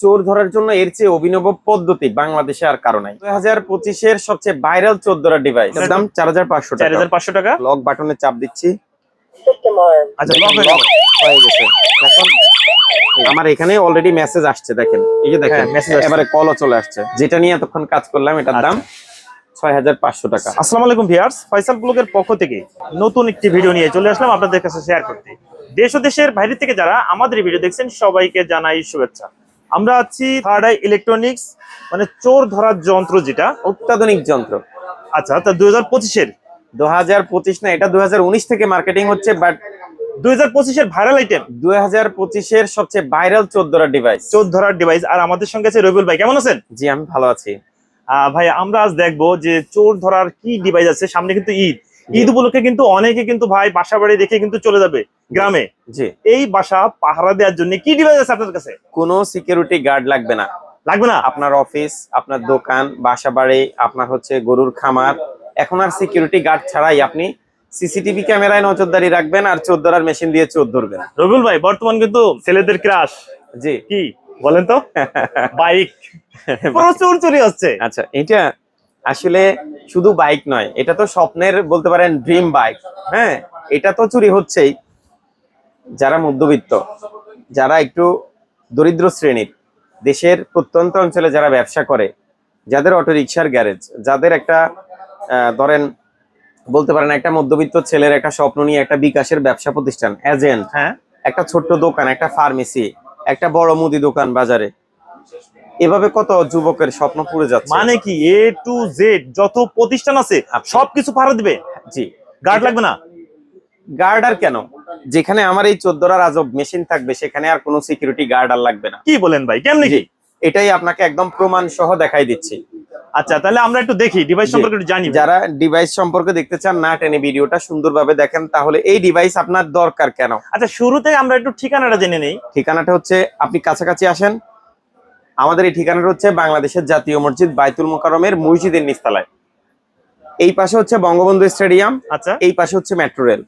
চোর ধরার জন্য এর চেয়ে অভিনব পদ্ধতি বাংলাদেশে আর কারও নাই। দুই হাজার পঁচিশের সবচেয়ে ভাইরাল চোদ্দরা ডিভাইস দাম চার হাজার পাঁচশো চার টাকা হাজার পাঁচশো টাকা? লক বাটনে চাপ দিচ্ছি। আচ্ছা লক হয়ে লক গেল। গেছে। এখন আমার এখানে অলরেডি মেসেজ আসছে দেখেন। এই যে দেখেন হ্যাঁ। এবারে কলও চলে আসছে। যেটা নিয়ে এতক্ষণ কাজ করলাম এটার দাম ছয় হাজার পাঁচশো টাকা। আসসালামু আলাইকুম ভিউয়ার্স ফয়সাল ব্লগের পক্ষ থেকে নতুন একটি ভিডিও নিয়ে চলে আসলাম আপনাদের কাছে শেয়ার করতে। দেশ ও দেশের বাইরে থেকে যারা আমাদের ভিডিও দেখছেন সবাইকে জানাই শুভেচ্ছা। আমরা আছি থার্ড আই ইলেকট্রনিক্স মানে চোর ধরার যন্ত্র যেটা। অত্যাধুনিক যন্ত্র। আচ্ছা তা দুই হাজার পঁচিশের? দু হাজার পঁচিশ না এটা দু উনিশ থেকে মার্কেটিং হচ্ছে বাট দুই হাজার পঁচিশের ভাইরাল আইটেম দুই হাজার পঁচিশের সবচেয়ে ভাইরাল চোদ্দরা ডিভাইস চোর ধরার ডিভাইস আর আমাদের সঙ্গে আছে রবিউল ভাই কেমন আছেন? জি আমি ভালো আছি। আহ, ভাই আমরা আজ দেখব যে চোর ধরার কি ডিভাইস আছে। সামনে কিন্তু ঈদ। ঈদ উপলক্ষে কিন্তু অনেকে কিন্তু ভাই বাসা বাড়ি রেখে কিন্তু চলে যাবে গ্রামে। জি। এই বাসা পাহারা দেওয়ার জন্য কি ডিভাইস আছে আপনার কাছে? কোনো সিকিউরিটি গার্ড লাগবে না। লাগবে না? আপনার অফিস আপনার দোকান বাসা বাড়ি আপনার হচ্ছে গরুর খামার। এখন আর সিকিউরিটি গার্ড ছাড়াই আপনি সিসিটিভি ক্যামেরায় নজরদারি রাখবেন আর চোর ধরার মেশিন দিয়ে চোর ধরবেন। রবিউল ভাই বর্তমান কিন্তু ছেলেদের ক্রাশ জি। কি? বলেন তো। বাইক প্রচুর চুরি হচ্ছে। আচ্ছা এটা আসলে শুধু বাইক নয়, এটা তো স্বপ্নের বলতে পারেন ড্রিম বাইক হ্যাঁ? এটা তো চুরি হচ্ছেই। যারা মধ্যবিত্ত, যারা একটু দরিদ্র শ্রেণির, দেশের প্রত্যন্ত অঞ্চলে যারা ব্যবসা করে, যাদের অটো রিক্সার গ্যারেজ যাদের একটা ধরেন বলতে পারেন একটা মধ্যবিত্ত ছেলের একটা স্বপ্ন নিয়ে একটা বিকাশের ব্যবসা প্রতিষ্ঠান এজেন্ট হ্যাঁ? একটা ছোট্ট দোকান, একটা ফার্মেসি একটা বড় মুদি দোকান বাজারে। এভাবে কত যুবকের স্বপ্ন পুড়ে যাচ্ছে? মানে কি? এ টু জেড যত প্রতিষ্ঠান আছে সবকিছু পাহারা দিবে? জি। গার্ড লাগবে না? গার্ড আর কেন? যেখানে আমার এই চোদ্দরা রাজব মেশিন থাকবে সেখানে আর কোনো সিকিউরিটি গার্ড আর লাগবে না। কি বলেন ভাই? কেমনি কি? এটাই আপনাকে একদম প্রমাণ সহ দেখাই দিচ্ছি। আচ্ছা তাহলে আমরা একটু দেখি ডিভাইস সম্পর্কে একটু জানি যারা ডিভাইস সম্পর্কে দেখতে চান না টেনে ভিডিওটা সুন্দরভাবে দেখেন তাহলে এই ডিভাইস আপনার দরকার কেন? আচ্ছা শুরুতে আমরা একটু ঠিকানাটা জেনে নেই। ঠিকানাটা হচ্ছে আপনি কাছাকাছি আসেন আমাদের এই ঠিকানাটা হচ্ছে বাংলাদেশের জাতীয় মসজিদ বাইতুল মোকারমের মসজিদের নিস্তালায় এই পাশে হচ্ছে বঙ্গবন্ধু স্টেডিয়াম আচ্ছা। এই পাশে হচ্ছে মেট্রো রেল।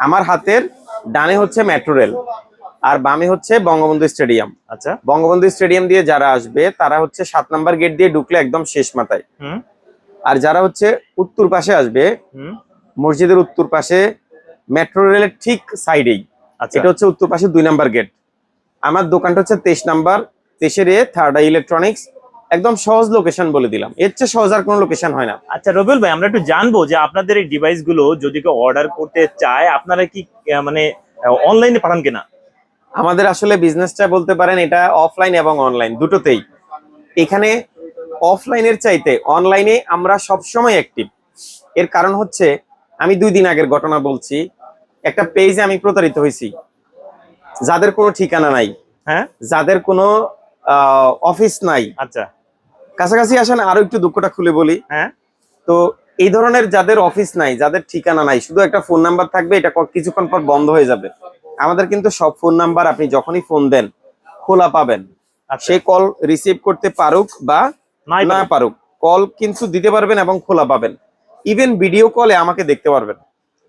আমার হাতের ডানে হচ্ছে মেট্রো রেল আর বামে হচ্ছে বঙ্গবন্ধু স্টেডিয়াম। আচ্ছা। বঙ্গবন্ধু স্টেডিয়াম দিয়ে যারা আসবে তারা হচ্ছে সাত নাম্বার গেট দিয়ে ঢুকলে একদম শেষ মাথায়। হুম। আর যারা হচ্ছে উত্তর পাশে আসবে মসজিদের উত্তর পাশে মেট্রো রেলের ঠিক সাইডেই আচ্ছা। এটা হচ্ছে উত্তর পাশে দুই নাম্বার গেট। আমার দোকানটা হচ্ছে তেইশ নাম্বার তেইশের এ থার্ড আই ইলেকট্রনিক্স একদম সহজ লোকেশন বলে দিলাম। এর চেয়ে সহজ আর কোনো লোকেশন হয় না। আচ্ছা রবিউল ভাই আমরা একটু জানব যে আপনাদের এই ডিভাইসগুলো যদি কেউ অর্ডার করতে চায় আপনারা কি মানে অনলাইনে পাঠান কিনা? আমাদের আসলে বিজনেসটা বলতে পারেন এটা অফলাইন এবং অনলাইন দুটোতেই। এখানে অফলাইনের চাইতে অনলাইনে আমরা সবসময় অ্যাক্টিভ এর কারণ হচ্ছে আমি দুই দিন আগের ঘটনা বলছি একটা পেজে আমি প্রতারিত হয়েছি। যাদের কোনো ঠিকানা নাই হ্যাঁ? যাদের কোনো অফিস নাই। আচ্ছা। কাছাকাছি আসেন আরও একটু দুঃখটা খুলে বলি। হ্যাঁ। তো এই ধরনের যাদের অফিস নাই যাদের ঠিকানা নাই শুধু একটা ফোন নাম্বার থাকবে এটা কিছুক্ষণ পর বন্ধ হয়ে যাবে। আমাদের কিন্তু সব ফোন নাম্বার আপনি যখনই ফোন দেন খোলা পাবেন। আচ্ছা। সে কল রিসিভ করতে পারুক বা না পারুক। কল কিন্তু দিতে পারবেন এবং খোলা পাবেন। ইভেন ভিডিও কলে আমাকে দেখতে পারবেন।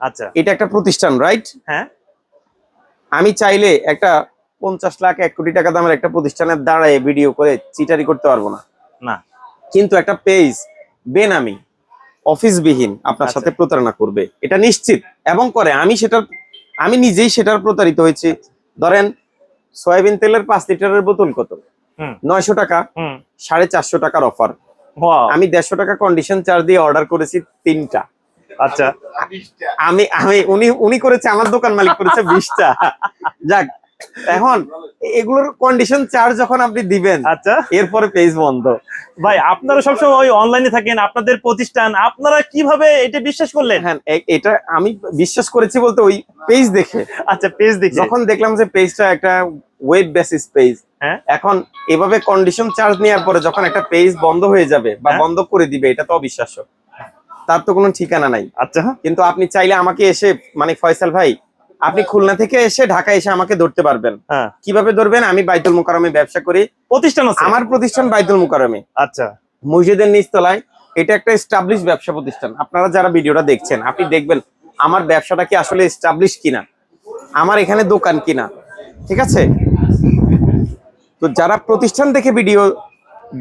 আচ্ছা। এটা একটা প্রতিষ্ঠান রাইট হ্যাঁ। আমি চাইলে একটা পঞ্চাশ লাখ এক কোটি টাকা দামের একটা প্রতিষ্ঠানের দাঁড়ায় ভিডিও করে চিটারি করতে পারব না। না। কিন্তু একটা পেজ বেনামি অফিসবিহীন আপনার আচ্ছা। সাথে প্রতারণা করবে। এটা নিশ্চিত। এবং করে আমি সেটার আমি নিজেই সেটার প্রতারিত হয়েছি। ধরেন সয়াবিন তেলের পাঁচ লিটারের বোতল কত? নয়শো টাকা। সাড়ে চারশো টাকার অফার। আমি দেড়শো টাকা কন্ডিশন চার্জ দিয়ে অর্ডার করেছি তিনটা। আচ্ছা। আমি আমি উনি উনি করেছে আমার দোকান মালিক করেছে বিশটা। যাক এখন এগুলোর কন্ডিশন চার্জ যখন আপনি দিবেন আচ্ছা। এরপরে পেজ বন্ধ। ভাই আপনারা সবসময় ওই অনলাইনে থাকেন আপনাদের প্রতিষ্ঠান আপনারা কীভাবে এটা বিশ্বাস করলেন? হ্যাঁ এটা আমি বিশ্বাস করেছি বলতে ওই পেজ দেখে। আচ্ছা পেজ দেখে। যখন দেখলাম যে পেজটা একটা ওয়েব বেসিস পেজ হ্যাঁ। এখন এভাবে কন্ডিশন চার্জ নেওয়ার পরে যখন একটা পেজ বন্ধ হয়ে যাবে বা হ্যাঁ। বন্ধ করে দিবে এটা তো অবিশ্বাস্য। তার তো কোনো ঠিকানা নাই। আচ্ছা। কিন্তু আপনি চাইলে আমাকে এসে মানে ফয়সাল ভাই আপনি খুলনা থেকে এসে ঢাকা এসে আমাকে ধরতে পারবেন। হ্যাঁ। কীভাবে ধরবেন? আমি বাইতুল মুকারমে ব্যবসা করি। প্রতিষ্ঠান আমার প্রতিষ্ঠান বাইতুল মুকারমে আচ্ছা। মসজিদের নিচতলায়। এটা একটা এস্টাবলিশ ব্যবসা প্রতিষ্ঠান। আপনারা যারা ভিডিওটা দেখছেন আপনি দেখবেন আমার ব্যবসাটা কি আসলে এস্টাবলিশ কিনা? আমার এখানে দোকান কিনা? ঠিক আছে? তো যারা প্রতিষ্ঠান দেখে ভিডিও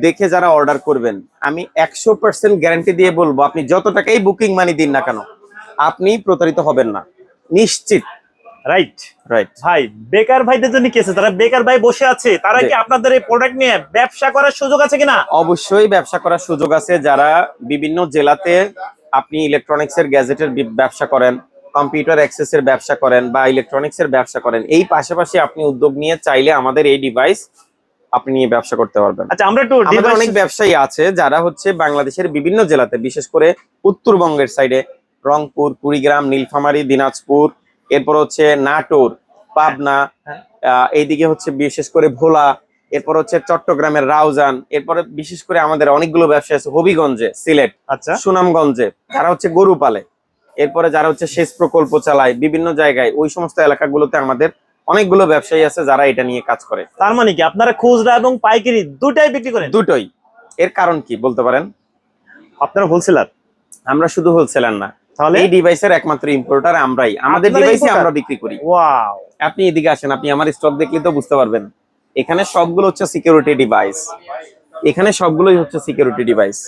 দেখে যারা অর্ডার করবেন আমি একশো পার্সেন্ট গ্যারান্টি দিয়ে বলব আপনি যত টাকাই বুকিং মানি দিন না কেন আপনি প্রতারিত হবেন না। নিশ্চিত। রাইট রাইট ভাই বেকার ভাইদের জন্য কি আছে? তারা বেকার ভাই বসে আছে তারা কি আপনাদের এই প্রোডাক্ট নিয়ে ব্যবসা করার সুযোগ আছে কিনা? অবশ্যই ব্যবসা করার সুযোগ আছে। যারা বিভিন্ন জেলাতে আপনি ইলেকট্রনিক্স এর গ্যাজেটের ব্যবসা করেন কম্পিউটার অ্যাক্সেস এর ব্যবসা করেন বা ইলেকট্রনিক্স এর ব্যবসা করেন এই পাশাপাশি আপনি উদ্যোগ নিয়ে চাইলে আমাদের এই ডিভাইস আপনি নিয়ে ব্যবসা করতে পারবেন। আচ্ছা আমরা একটু অনেক ব্যবসায়ী আছে যারা হচ্ছে বাংলাদেশের বিভিন্ন জেলাতে বিশেষ করে উত্তরবঙ্গের সাইডে রংপুর কুড়িগ্রাম নীলফামারী দিনাজপুর এরপর হচ্ছে নাটোর পাবনা হ্যাঁ। এইদিকে হচ্ছে বিশেষ করে ভোলা এরপর হচ্ছে চট্টগ্রামের রাউজান এরপরে বিশেষ করে আমাদের অনেকগুলো ব্যবসা আছে হবিগঞ্জে সিলেট আচ্ছা। সুনামগঞ্জে যারা হচ্ছে গরু পালে এরপরে যারা হচ্ছে সেচ প্রকল্প চালায় বিভিন্ন জায়গায় ওই সমস্ত এলাকাগুলোতে আমাদের অনেকগুলো ব্যবসায়ী আছে যারা এটা নিয়ে কাজ করে। তার মানে কি? আপনারা খুচরা এবং পাইকারি দুটাই বিক্রি করেন? দুটোই। এর কারণ কি বলতে পারেন? আপনারা হোলসেলার আমরা শুধু হোলসেলার না। তাহলে এই ডিভাইসের একমাত্র ইম্পোর্টার আমরাই। আমাদের আপনারা ডিভাইসে আমরা বিক্রি করি। ওয়াও আপনি এদিকে আসেন আপনি আমার স্টক দেখলে তো বুঝতে পারবেন। এখানে সবগুলো হচ্ছে সিকিউরিটি ডিভাইস এখানে সবগুলোই হচ্ছে সিকিউরিটি ডিভাইস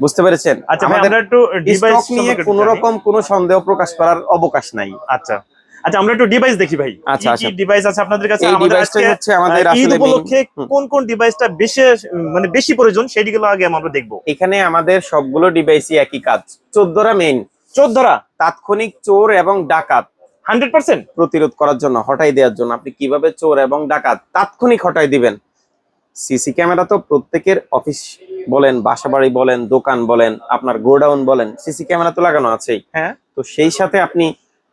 বুঝতে পেরেছেন? আচ্ছা আমাদের একটু ডিভাইস নিয়ে কোনো রকম কোনো সন্দেহ প্রকাশ করার অবকাশ নাই। আচ্ছা। আচ্ছা আমরা একটু ডিভাইস দেখি ভাই। আচ্ছা, কি আচ্ছা। ডিভাইস আছে আপনাদের কাছে? এই আমাদের আজকে হচ্ছে আমাদের ঈদ আসলে main- উপলক্ষে কোন কোন ডিভাইসটা বেশি মানে বেশি প্রয়োজন সেটিগুলো আগে আমরা দেখব। এখানে আমাদের সবগুলো ডিভাইসই একই কাজ। চোদ্দরা মেইন চোদ্দরা। তাৎক্ষণিক চোর এবং ডাকাত। হান্ড্রেড পার্সেন্ট প্রতিরোধ করার জন্য হটাই দেওয়ার জন্য। আপনি কীভাবে চোর এবং ডাকাত তাৎক্ষণিক হটাই দিবেন? সিসি ক্যামেরা তো প্রত্যেকের অফিস বলেন বাসাবাড়ি বলেন দোকান বলেন আপনার গোডাউন বলেন সিসি ক্যামেরা তো লাগানো আছেই। হ্যাঁ। তো সেই সাথে আপনি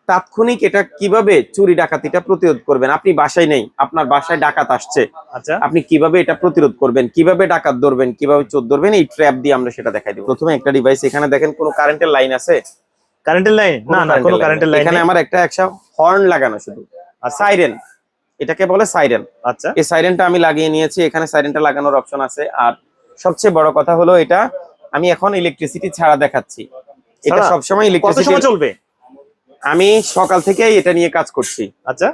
তাৎক্ষণিক এটা কীভাবে চুরি ডাকাতিটা প্রতিরোধ করবেন? আপনি বাসায় নেই আপনার বাসায় ডাকাত আসছে। আচ্ছা। আপনি কীভাবে এটা প্রতিরোধ করবেন? কীভাবে ডাকাত ধরবেন? কীভাবে চোর ধরবেন? এই ট্র্যাপ দিয়ে আমরা সেটা দেখাই দিব। প্রথমে একটা ডিভাইস এখানে দেখেন কোনো কারেন্টের লাইন আছে? কারেন্টের লাইন না না কোনো কারেন্টের লাইন এখানে আমার একটা একটা হর্ন লাগানো শুধু। আর সাইরেন এটাকে বলে সাইরেন আচ্ছা। এই সাইরেনটা আমি লাগিয়ে নিয়েছি এখানে সাইরেনটা লাগানোর অপশন আছে। আর সবচেয়ে বড় কথা হলো এটা আমি এখন ইলেকট্রিসিটি ছাড়া দেখাচ্ছি। এটা? সবসময় কত ইলেকট্রিসিটি সময় চলবে? আমি সকাল থেকেই এটা নিয়ে কাজ করছি। আচ্ছা।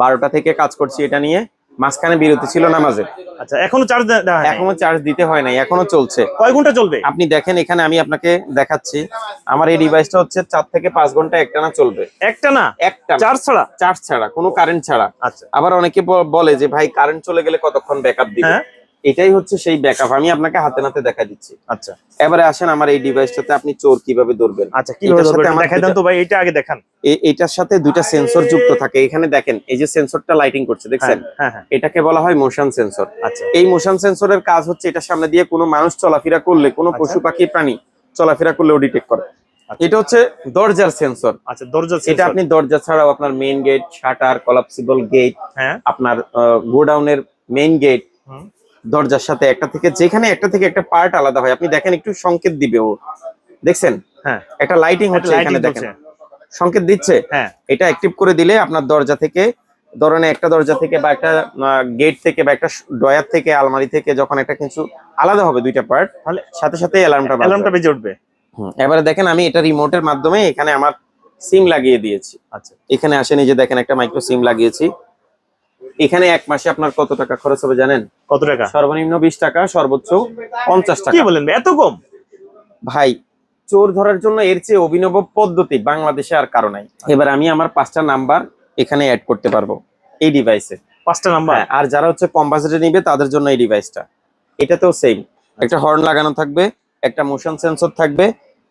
বারোটা থেকে কাজ করছি এটা নিয়ে। মাঝখানে বিরতি ছিল না মাঝে আচ্ছা এখনও চার্জ এখনও চার্জ দিতে হয় নাই এখনও চলছে। কয় ঘণ্টা চলবে? আপনি দেখেন এখানে আমি আপনাকে দেখাচ্ছি। আমার এই ডিভাইসটা হচ্ছে চার থেকে পাঁচ ঘণ্টা একটানা চলবে। একটা না একটা চার্জ ছাড়া? চার্জ ছাড়া কোনো কারেন্ট ছাড়া। আচ্ছা। আবার অনেকে বলে যে ভাই কারেন্ট চলে গেলে কতক্ষণ ব্যাকআপ দিবে? হ্যাঁ। এটাই হচ্ছে সেই ব্যাকআপ আমি আপনাকে হাতে নাতে দেখা দিচ্ছি। আচ্ছা। এবারে আসেন আমার এই ডিভাইসটাতে আপনি চোর কীভাবে ধরবেন? আচ্ছা কীভাবে ধরবেন? দেখাই দেন তো ভাই এটা আগে দেখান। এটার সাথে দুইটা সেন্সর যুক্ত থাকে। এখানে দেখেন এই যে সেন্সরটা লাইটিং করছে দেখছেন? হ্যাঁ হ্যাঁ হ্যাঁ। এটাকে বলা হয় মোশন সেন্সর আচ্ছা। এই মোশন সেন্সরের কাজ হচ্ছে এটার সামনে দিয়ে কোনো মানুষ চলাফেরা করলে কোনো আচ্ছা। পশু পাখি প্রাণী চলাফেরা করলেও ডিটেক্ট করে। আচ্ছা। এটা হচ্ছে দরজার সেন্সর আচ্ছা দরজা এটা আপনি দরজা ছাড়াও আপনার main gate shutter collapsible gate হ্যাঁ। আপনার গোডাউনের মেইন গেট হুম। দরজার সাথে একটা থেকে যেখানে একটা থেকে একটা পার্ট আলাদা হয়। আপনি দেখেন একটু সংকেত দিবে ও। দেখছেন? হ্যাঁ। একটা লাইটিং হচ্ছে এখানে দেখেন। সংকেত দিচ্ছে? হ্যাঁ। এটা অ্যাক্টিভ করে দিলে আপনার দরজা থেকে ধরেন একটা দরজা থেকে বা একটা গেট থেকে বা একটা ডয়ার থেকে আলমারি থেকে যখন একটা কিছু আলাদা হবে দুইটা পার্ট তাহলে সাথে সাথে অ্যালার্মটা অ্যালার্মটা বেজে উঠবে। এবারে দেখেন আমি এটা রিমোটের মাধ্যমে এখানে আমার সিম লাগিয়ে দিয়েছি। আচ্ছা। এখানে আসেন এই যে দেখেন একটা মাইক্রো সিম লাগিয়েছি। এখানে এক মাসে আপনার কত টাকা খরচ হবে জানেন? কত টাকা? সর্বনিম্ন বিশ টাকা সর্বোচ্চ পঞ্চাশ টাকা। বলেন এত কম? ভাই চোর ধরার জন্য এর চেয়ে অভিনব পদ্ধতি বাংলাদেশে আর কারও নাই। এবার আমি আমার পাঁচটা নাম্বার এখানে অ্যাড করতে পারব এই ডিভাইসে পাঁচটা নাম্বার? হ্যাঁ আর যারা হচ্ছে কম বাজেটে নিবে তাদের জন্য এই ডিভাইসটা এটাতেও সেম একটা হর্ন লাগানো থাকবে একটা মোশন সেন্সর থাকবে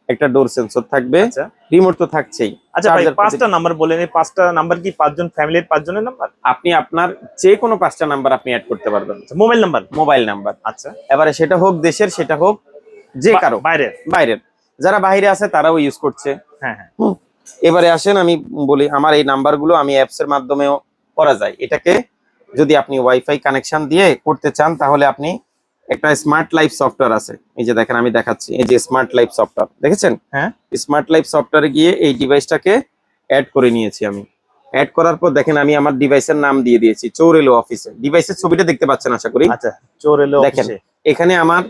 একটা ডোর সেন্সর থাকবে। আচ্ছা। রিমোট তো থাকছেই। আচ্ছা ভাই পাঁচটা নাম্বার বলেন এই পাঁচটা নাম্বার কি পাঁচজন ফ্যামিলির পাঁচজনের নাম্বার আপনি আপনার যে কোনো পাঁচটা নাম্বার আপনি অ্যাড করতে পারবেন। মোবাইল নাম্বার মোবাইল নাম্বার আচ্ছা। এবারে সেটা হোক দেশের সেটা হোক যে কারও। বাইরে বাইরের। যারা বাইরে আছে তারাও ইউজ করছে। হ্যাঁ হ্যাঁ। এবারে আসেন আমি বলি আমার এই নাম্বারগুলো আমি অ্যাপস এর মাধ্যমেও করা যায়। এটাকে যদি আপনি ওয়াইফাই কানেকশন দিয়ে করতে চান তাহলে আপনি একটা স্মার্ট লাইফ সফটওয়্যার আছে। এই যে দেখেন আমি দেখাচ্ছি এই যে স্মার্ট লাইফ সফটওয়্যার দেখেছেন? হ্যাঁ। স্মার্ট লাইফ সফটওয়্যারে গিয়ে এই ডিভাইসটাকে অ্যাড করে নিয়েছি আমি। অ্যাড করার পর দেখেন আমি আমার ডিভাইসের নাম দিয়ে দিয়েছি চোর এলো অফিসে ডিভাইসের ছবিটা দেখতে পাচ্ছেন আশা করি? আচ্ছা চোর এলো দেখেন অফিসে এখানে আমার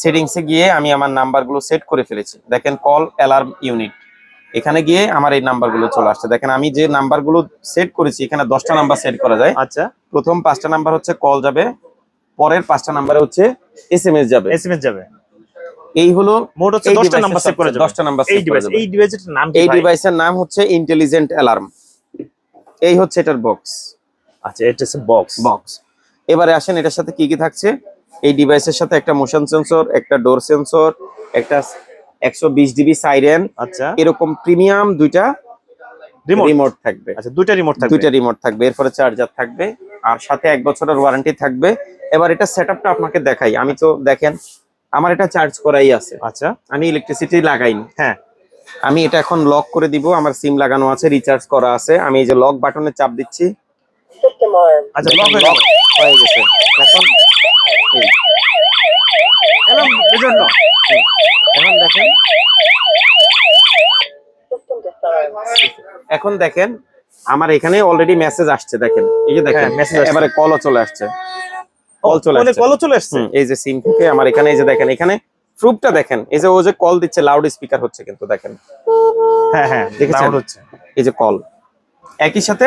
সেটিংসে গিয়ে আমি আমার নাম্বারগুলো সেট করে ফেলেছি। দেখেন কল অ্যালার্ম ইউনিট এখানে গিয়ে আমার এই নাম্বারগুলো চলে আসছে। দেখেন আমি যে নাম্বারগুলো সেট করেছি এখানে দশটা নাম্বার সেট করা যায়। আচ্ছা। প্রথম পাঁচটা নাম্বার হচ্ছে কল যাবে। পরের পাঁচটা নাম্বারে হচ্ছে এস এম এস যাবে। এসএমএস যাবে। এই হলো মোট হচ্ছে এই 10টা নাম্বার সেভ করা যাবে। 10টা নাম্বার এই ডিভাইস এই ডিভাইসের নাম কি এই ডিভাইসের নাম হচ্ছে ইন্টেলিজেন্ট অ্যালার্ম এই হচ্ছে এটার বক্স আচ্ছা এটা হচ্ছে বক্স বক্স এবারে আসেন এটার সাথে কি কি থাকছে? এই ডিভাইসের সাথে একটা মোশন সেন্সর একটা ডোর সেন্সর একটা একশো বিশ ডিবি সাইরেন আচ্ছা। এরকম প্রিমিয়াম দুইটা রিমোট থাকবে। আচ্ছা দুইটা রিমোট থাকবে। দুইটা রিমোট থাকবে এরপরে চার্জার থাকবে আর সাথে এক বছরের ওয়ারেন্টি থাকবে। এবার এটা সেটআপটা আপনাকে দেখাই। আমি তো দেখেন আমার এটা চার্জ করাই আছে। আচ্ছা। আমি ইলেকট্রিসিটি লাগাইনি। হ্যাঁ। আমি এটা এখন লক করে দিব আমার সিম লাগানো আছে রিচার্জ করা আছে। আমি এই যে লক বাটনে চাপ দিচ্ছি। আচ্ছা লক হয়ে গেছে। এখন এখন দেখেন. এখন দেখেন আমার এখানে অলরেডি মেসেজ আসছে দেখেন। এই যে দেখেন মেসেজ এবারে কলও চলে আসছে। কল চলে আসছে। কলও চলে আসছে? এই যে সিম থেকে আমার এখানে এই যে দেখেন এখানে প্রুফটা দেখেন। এই যে ও যে কল দিচ্ছে লাউড স্পিকার হচ্ছে কিন্তু দেখেন। হ্যাঁ হ্যাঁ দেখেছেন? হচ্ছে। এই যে কল একই সাথে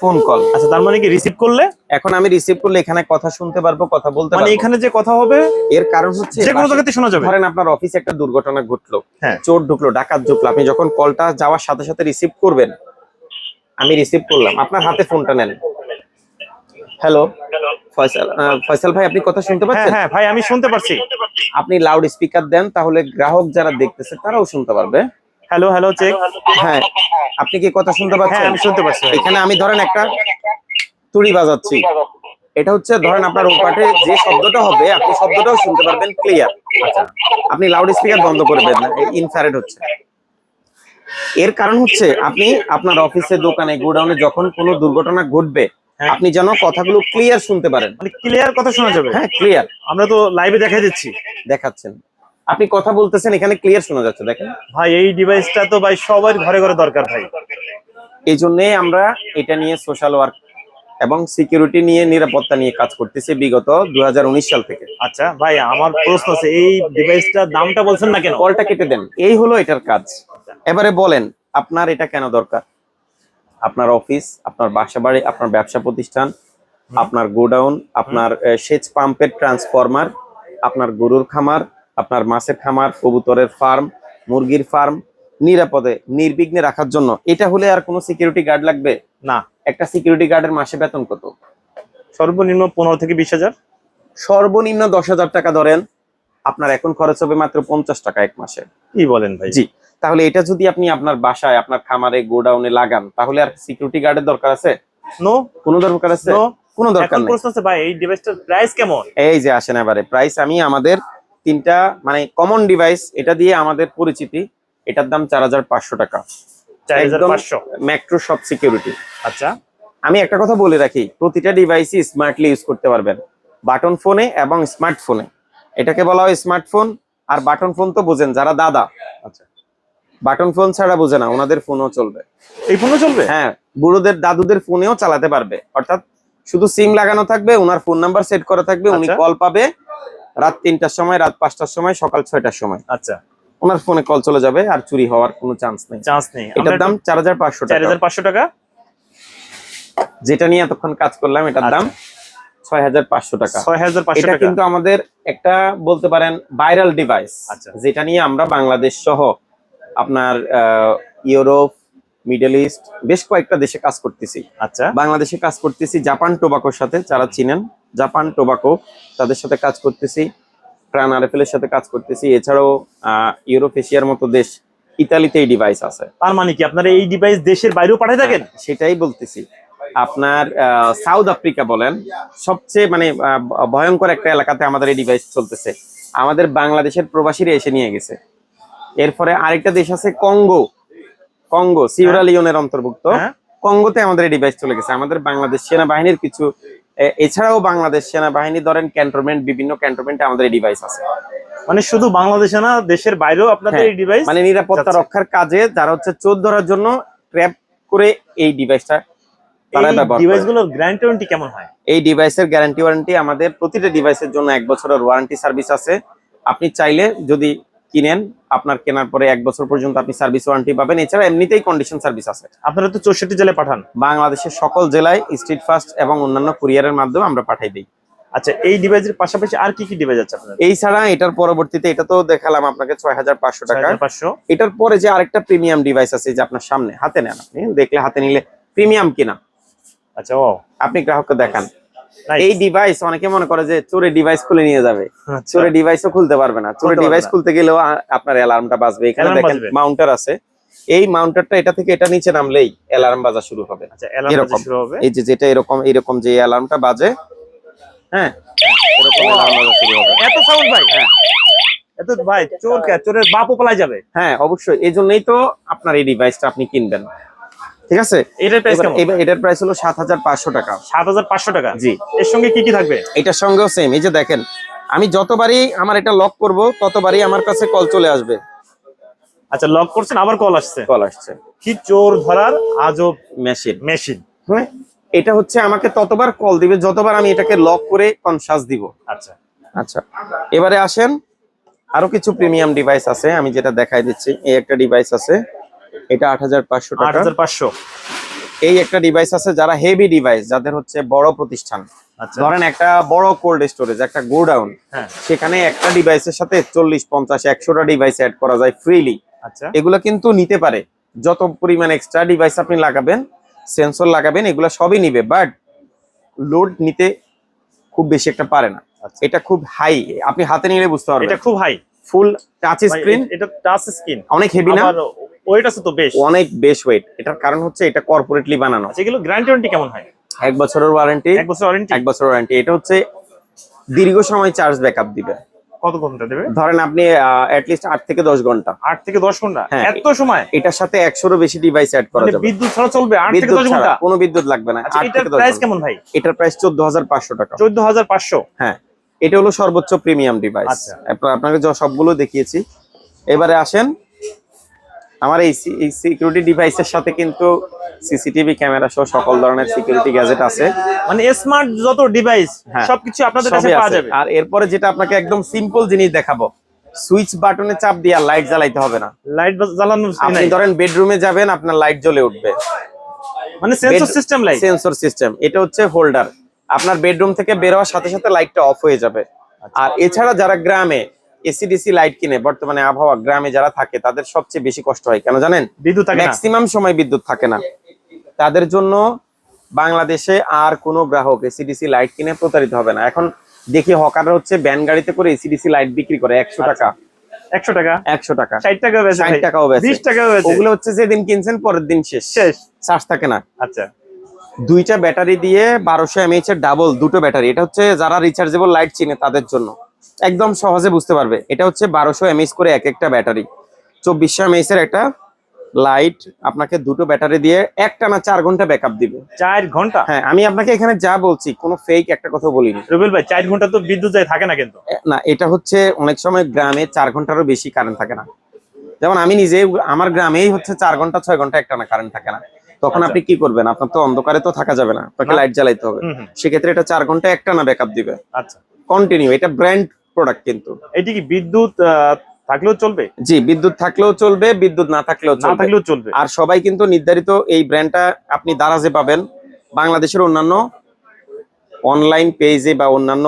ফোন কল। আচ্ছা তার মানে কি রিসিভ করলে? এখন আমি রিসিভ করলে এখানে কথা শুনতে পারব কথা বলতে মানে এখানে যে কথা হবে এর কারণ হচ্ছে যে কোনো জায়গাতে শোনা যাবে। ধরেন আপনার অফিসে একটা দুর্ঘটনা ঘটলো হ্যাঁ। চোর ঢুকলো ডাকাত ঢুকলো আপনি যখন কলটা যাওয়ার সাথে সাথে রিসিভ করবেন আমি রিসিভ করলাম। আপনার হাতে ফোনটা নেন। হ্যালো ফয়সাল ফয়সাল ভাই আপনি কথা শুনতে হ্যাঁ পাচ্ছেন? হ্যাঁ ভাই আমি শুনতে পারছি। আপনি লাউড স্পিকার দেন তাহলে গ্রাহক যারা দেখতেছে তারাও শুনতে পারবে। হ্যালো হ্যালো চেক হ্যাঁ। আপনি কি কথা শুনতে হ্যাঁ পাচ্ছেন আমি শুনতে পাচ্ছি এখানে আমি ধরেন একটা তুড়ি বাজাচ্ছি। এটা হচ্ছে ধরেন আপনার ওপাটে যে শব্দটা হবে আপনি শব্দটাও শুনতে পারবেন ক্লিয়ার আচ্ছা। আপনি লাউড স্পিকার বন্ধ করবেন না ইনফ্রারেড হচ্ছে। এর কারণ হচ্ছে আপনি আপনার অফিসে দোকানে গোডাউনে যখন কোনো দুর্ঘটনা ঘটবে হ্যাঁ। আপনি যেন কথাগুলো ক্লিয়ার শুনতে পারেন। মানে ক্লিয়ার কথা শোনা যাবে? হ্যাঁ ক্লিয়ার আমরা তো লাইভে দেখা দিচ্ছি। দেখাচ্ছেন। আপনি কথা বলতেছেন এখানে ক্লিয়ার শোনা যাচ্ছে দেখেন। ভাই এই ডিভাইসটা তো ভাই সবার ঘরে ঘরে দরকার ভাই। এই জন্যই আমরা এটা নিয়ে সোশ্যাল ওয়ার্ক এবং সিকিউরিটি নিয়ে নিরাপত্তা নিয়ে কাজ করতেছি বিগত দুহাজার উনিশ সাল থেকে। আচ্ছা ভাই আমার প্রশ্ন আছে এই ডিভাইসটার দামটা বলছেন না কেন? কলটা কেটে দেন। এই হলো এটার কাজ। এবারে বলেন আপনার এটা কেন দরকার? আপনার অফিস আপনার বাসা বাড়ি আপনার ব্যবসা প্রতিষ্ঠান আপনার গোডাউন আপনার সেচ পাম্পের ট্রান্সফরমার আপনার গরুর খামার আপনার মাছের খামার কবুতরের ফার্ম মুরগির ফার্ম নিরাপদে নির্বিঘ্নে রাখার জন্য। এটা হলে আর কোনো সিকিউরিটি গার্ড লাগবে? না। একটা সিকিউরিটি গার্ডের মাসে বেতন কত? সর্বনিম্ন পনেরো থেকে বিশ হাজার। সর্বনিম্ন দশ হাজার টাকা ধরেন আপনার এখন খরচ হবে মাত্র পঞ্চাশ টাকা এক মাসে। কি বলেন ভাই? জি তাহলে এটা যদি আপনি আপনার বাসায় আপনার খামারে গোডাউনে লাগান তাহলে আর সিকিউরিটি গার্ডের দরকার আছে? নো কোনো দরকার আছে? কোনো দরকার নেই। প্রশ্ন আছে ভাই এই ডিভাইসটার প্রাইস কেমন? এই যে আসেন এবারে প্রাইস আমি আমাদের তিনটা মানে কমন ডিভাইস এটা দিয়ে আমাদের পরিচিতি এটার দাম চার হাজার পাঁচশো টাকা। ম্যাক্রো সব সিকিউরিটি আচ্ছা। আমি একটা কথা বলে রাখি প্রতিটা ডিভাইসই স্মার্টলি ইউজ করতে পারবেন। বাটন ফোনে এবং স্মার্টফোনে এটাকে বলা হয় স্মার্টফোন আর বাটন ফোন তো বোঝেন যারা দাদা। আচ্ছা। বাটন ফোন ছাড়া বোঝে না ওনাদের ফোনও চলবে। এই ফোনও চলবে? হ্যাঁ বুড়োদের দাদুদের ফোনেও চালাতে পারবে। অর্থাৎ শুধু সিম লাগানো থাকবে ওনার ফোন নাম্বার সেট করা থাকবে উনি আচ্ছা। কল পাবে রাত তিনটার সময় রাত পাঁচটার সময় সকাল ছয়টার সময়। আচ্ছা। ওনার ফোনে কল চলে যাবে আর চুরি হওয়ার কোনো চান্স নেই। চান্স নেই। এটার দাম চার হাজার পাঁচশো চার টাকা হাজার পাঁচশো টাকা? যেটা নিয়ে এতক্ষণ কাজ করলাম এটার দাম ছয় হাজার পাঁচশো টাকা। ছয় হাজার পাঁচশো এটা কিন্তু আমাদের একটা বলতে পারেন ভাইরাল ডিভাইস আচ্ছা। যেটা নিয়ে আমরা বাংলাদেশ সহ আপনার ইউরোপ মিডল ইস্ট বেশ কয়েকটা দেশে কাজ করতেছি। আচ্ছা। বাংলাদেশে কাজ করতেছি জাপান টোবাকোর সাথে যারা চিনেন জাপান টোবাকো তাদের সাথে কাজ করতেছি প্রাণ আরএফএল সাথে কাজ করতেছি। এছাড়াও ইউরোপ এশিয়ার মতো দেশ ইতালিতে এই ডিভাইস আছে। তার মানে কি আপনারা এই ডিভাইস দেশের বাইরেও পাঠিয়ে থাকেন? হ্যাঁ, সেটাই বলতেছি। আপনার সাউথ আফ্রিকা বলেন সবচেয়ে মানে ভয়ঙ্কর একটা এলাকাতে আমাদের এই ডিভাইস চলতেছে। আমাদের বাংলাদেশের প্রবাসীরা এসে নিয়ে গেছে। এরপরে আরেকটা দেশ আছে কঙ্গো। কঙ্গো সিওরা লিওনের অন্তর্ভুক্ত। হ্যাঁ। কঙ্গোতে আমাদের এই ডিভাইস চলে গেছে। আমাদের বাংলাদেশ সেনাবাহিনীর কিছু এছাড়াও বাংলাদেশ সেনাবাহিনী ধরেন ক্যান্টনমেন্ট বিভিন্ন ক্যান্টনমেন্টে আমাদের এই ডিভাইস আছে। মানে শুধু বাংলাদেশে না দেশের বাইরেও আপনাদের হ্যাঁ, এই ডিভাইস মানে নিরাপত্তা রক্ষার কাজে যারা হচ্ছে চোর ধরার জন্য ট্র্যাপ করে এই ডিভাইসটা তারা ব্যবহার ডিভাইস করে। গুলোর গ্যারান্টি ওয়ারেন্টি কেমন হয়? এই ডিভাইসের গ্যারান্টি ওয়ারেন্টি আমাদের প্রতিটা ডিভাইসের জন্য এক বছরের ওয়ারেন্টি সার্ভিস আছে। আপনি চাইলে যদি কিনেন আপনার কেনার পরে এক বছর পর্যন্ত আপনি সার্ভিস ওয়ারেন্টি পাবেন। এছাড়া এমনিতেই কন্ডিশন সার্ভিস আছে। আপনারা তো চৌষট্টি জেলায় পাঠান। বাংলাদেশের সকল জেলায় স্ট্রিট ফাস্ট এবং অন্যান্য কুরিয়ারের মাধ্যমে আমরা পাঠাই দিই। আচ্ছা এই ডিভাইসের পাশাপাশি আর কি কি ডিভাইস আছে আপনার এই ছাড়া এটার পরবর্তীতে এটা তো দেখালাম আপনাকে ছয় হাজার পাঁচশো টাকা। পাঁচশো। এটার পরে যে আরেকটা প্রিমিয়াম ডিভাইস আছে যে আপনার সামনে হাতে নেন আপনি দেখলে হাতে নিলে প্রিমিয়াম কিনা। আচ্ছা ও আপনি গ্রাহককে দেখান. এই ডিভাইস অনেকে মনে করে যে চোরে ডিভাইস খুলে নিয়ে যাবে। আচ্ছা। চোরে ডিভাইসও খুলতে পারবে না। চোরে ডিভাইস খুলতে গেলেও আপনার অ্যালার্মটা বাজবে। এখানে দেখেন মাউন্টার আছে। এই মাউন্টারটা এটা থেকে এটা নিচে নামলেই অ্যালার্ম বাজা শুরু হবে। আচ্ছা এরকম। শুরু হবে। এই যে যেটা এরকম এরকম যে অ্যালার্মটা বাজে হ্যাঁ এরকম অ্যালার্ম বাজা শুরু হবে। এত সাউন্ড ভাই। এত ভাই চোর কে চোরের বাপও পালাই যাবে। হ্যাঁ অবশ্যই। এই জন্যই তো আপনার এই ডিভাইসটা আপনি কিনবেন। ঠিক আছে? এটার প্রাইস কেমন? এবার এটার প্রাইস হলো সাত হাজার পাঁচশো টাকা। সাত হাজার পাঁচশো টাকা? জি। এর সঙ্গে কি কি থাকবে? এটার সঙ্গেও সেম এই যে দেখেন আমি যতবারই আমার এটা লক করব ততবারই আমার কাছে কল চলে আসবে। আচ্ছা লক করছেন আবার কল আসছে। কল আসছে। কি চোর ধরার আজব মেশিন মেশিন হ্যাঁ এটা হচ্ছে আমাকে ততবার কল দিবে যতবার আমি এটাকে লক করে কনসাস দিব। আচ্ছা। আচ্ছা এবারে আসেন আরও কিছু প্রিমিয়াম ডিভাইস আছে আমি যেটা দেখাই দিচ্ছি এই একটা ডিভাইস আছে। এটা আট হাজার পাঁচশো আট টাকা হাজার পাঁচশো। এই একটা ডিভাইস আছে যারা হেভি ডিভাইস যাদের হচ্ছে বড় প্রতিষ্ঠান। আচ্ছা। ধরেন একটা বড় কোল্ড স্টোরেজ একটা গোডাউন হ্যাঁ। সেখানে একটা ডিভাইসের সাথে চল্লিশ পঞ্চাশ একশোটা ডিভাইস অ্যাড করা যায় ফ্রিলি আচ্ছা। এগুলো কিন্তু নিতে পারে। যত পরিমাণ এক্সট্রা ডিভাইস আপনি লাগাবেন সেন্সর লাগাবেন এগুলো সবই নিবে বাট লোড নিতে খুব বেশি একটা পারে না। আচ্ছা। এটা খুব হাই আপনি হাতে নিলে বুঝতে পারবেন। এটা খুব হাই ফুল টাচ স্ক্রিন এটা টাচ স্ক্রিন অনেক হেভি না? ওয়েট আছে তো বেশ? অনেক বেশ ওয়েট এটার কারণ হচ্ছে এটা কর্পোরেটলি বানানো। আচ্ছা এগুলো গ্যারান্টি ওয়ারেন্টি কেমন হয়? এক বছরের ওয়ারেন্টি এক বছর ওয়ারেন্টি এক বছর ওয়ারেন্টি এটা হচ্ছে দীর্ঘ সময় চার্জ ব্যাকআপ দিবে। কত ঘণ্টা দেবে? ধরেন আপনি লিস্ট আট থেকে দশ ঘণ্টা। আট থেকে দশ ঘণ্টা? হ্যাঁ। এত সময়? এটার সাথে একশোরও বেশি ডিভাইস অ্যাড করা মানে যাবে। বিদ্যুৎ ছাড়া চলবে আট থেকে ঘণ্টা? কোনো বিদ্যুৎ লাগবে না। আচ্ছা থেকে প্রাইস কেমন ভাই? এটার প্রাইস চোদ্দ হাজার পাঁচশো টাকা। চোদ্দ হাজার পাঁচশো? হ্যাঁ এটা হলো সর্বোচ্চ প্রিমিয়াম ডিভাইস আচ্ছা। আপনাকে য- সবগুলো দেখিয়েছি। এবারে আসেন আমার এই সিকিউরিটি ডিভাইসের সাথে কিন্তু সিসিটিভি ক্যামেরা সহ সকল ধরনের সিকিউরিটি গ্যাজেট আছে মানে স্মার্ট যত ডিভাইস হ্যাঁ। সবকিছু আপনাদের কাছে পাওয়া যাবে আর এরপরে যেটা আপনাকে একদম সিম্পল জিনিস দেখাবো সুইচ বাটনে চাপ দিয়ে লাইট জ্বালাইতে হবে না লাইট জ্বালানোর আপনি। ধরেন বেডরুমে যাবেন আপনার লাইট জ্বলে উঠবে মানে sensor system light sensor system এটা হচ্ছে হোল্ডার আপনার বেডরুম থেকে বের হওয়ার সাথে সাথে লাইটটা অফ হয়ে যাবে। আর এছাড়া যারা গ্রামে এসিডিসি লাইট কিনে বর্তমানে আবহাওয়া গ্রামে যারা থাকে তাদের সবচেয়ে বেশি কষ্ট হয়। কেন জানেন? বিদ্যুৎ থাকে ম্যাক্সিমাম সময় বিদ্যুৎ থাকে না। তাদের জন্য বাংলাদেশে আর কোনো গ্রাহক এসিডিসি লাইট কিনে প্রতারিত হবে না। এখন দেখি হকাররা হচ্ছে ব্যান গাড়িতে করে এসিডিসি লাইট বিক্রি করে একশো আচ্ছা। টাকা। একশো টাকা? একশো টাকা। ষাট টাকা বেচে ষাট। টাকাও বেচে। বিশ টাকাও বেচে। ওগুলো হচ্ছে যেদিন কিনছেন পরের দিন শেষ। শেষ। চার্জ থাকে না। আচ্ছা। দুইটা ব্যাটারি দিয়ে বারোশো এমএইচ এর ডাবল দুটো ব্যাটারি। এটা হচ্ছে যারা রিচার্জেবল লাইট চিনে তাদের জন্য। একদম সহজে বুঝতে পারবে। এটা হচ্ছে বারোশো এমএইচ করে এক একটা ব্যাটারি। চব্বিশশো এমএইচ এর একটা লাইট আপনাকে দুটো ব্যাটারি দিয়ে একটা না চার ঘণ্টা ব্যাকআপ দিবে। চার ঘণ্টা? হ্যাঁ আমি আপনাকে এখানে যা বলছি কোনো ফেক একটা কথা বলিনি। রুবেল ভাই চার ঘণ্টা তো বিদ্যুৎ যায় থাকে না কিন্তু। না এটা হচ্ছে অনেক সময় গ্রামে চার ঘন্টারও বেশি কারেন্ট থাকে না। যেমন আমি নিজে আমার গ্রামেই হচ্ছে চার ঘণ্টা ছয় ঘণ্টা একটা না কারেন্ট থাকে না। তখন আচ্ছা। আপনি কি করবেন? আপনার তো অন্ধকারে তো থাকা যাবে না। আপনাকে লাইট জ্বালাইতে হবে। সেক্ষেত্রে এটা চার ঘণ্টা একটা না ব্যাকআপ দিবে। আচ্ছা। কন্টিনিউ এটা ব্র্যান্ড প্রোডাক্ট কিন্তু। এটি কি বিদ্যুৎ থাকলেও চলবে? জি বিদ্যুৎ থাকলেও চলবে বিদ্যুৎ না থাকলেও না থাকলেও চলবে। আর সবাই কিন্তু নির্ধারিত এই ব্র্যান্ডটা আপনি দারাজে পাবেন। বাংলাদেশের অন্যান্য অনলাইন পেজে বা অন্যান্য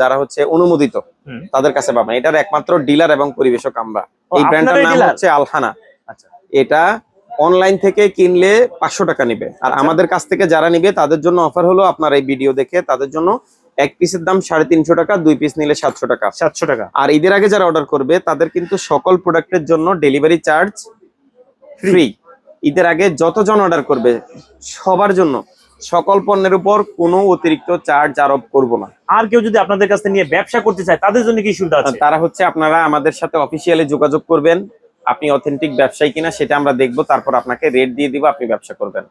যারা হচ্ছে অনুমোদিত তাদের কাছে পাবেন। এটার একমাত্র ডিলার এবং পরিবেশক আমরা। এই ব্র্যান্ডটার নাম হচ্ছে আলহানা। আচ্ছা। এটা অনলাইন থেকে কিনলে পাঁচশো টাকা নিবে। আর আচ্ছা। আমাদের কাছ থেকে যারা নিবে তাদের জন্য অফার হলো আপনার এই ভিডিও দেখে তাদের জন্য এক পিসের দাম সাড়ে তিনশো টাকা দুই পিস নিলে সাতশো টাকা। সাতশো টাকা। আর ঈদের আগে যারা অর্ডার করবে তাদের কিন্তু সকল প্রোডাক্টের জন্য ডেলিভারি চার্জ ফ্রি ঈদের আগে যতজন অর্ডার করবে সবার জন্য সকল পণ্যের উপর কোনো অতিরিক্ত চার্জ আরোপ করব না। আর কেউ যদি আপনাদের কাছে নিয়ে ব্যবসা করতে চায় তাদের জন্য কি সুবিধা আছে? তারা হচ্ছে আপনারা আমাদের সাথে অফিসিয়ালি যোগাযোগ করবেন। আপনি অথেন্টিক ব্যবসায়ী কিনা সেটা আমরা দেখব তারপর আপনাকে রেট দিয়ে দিব আপনি ব্যবসা করবেন।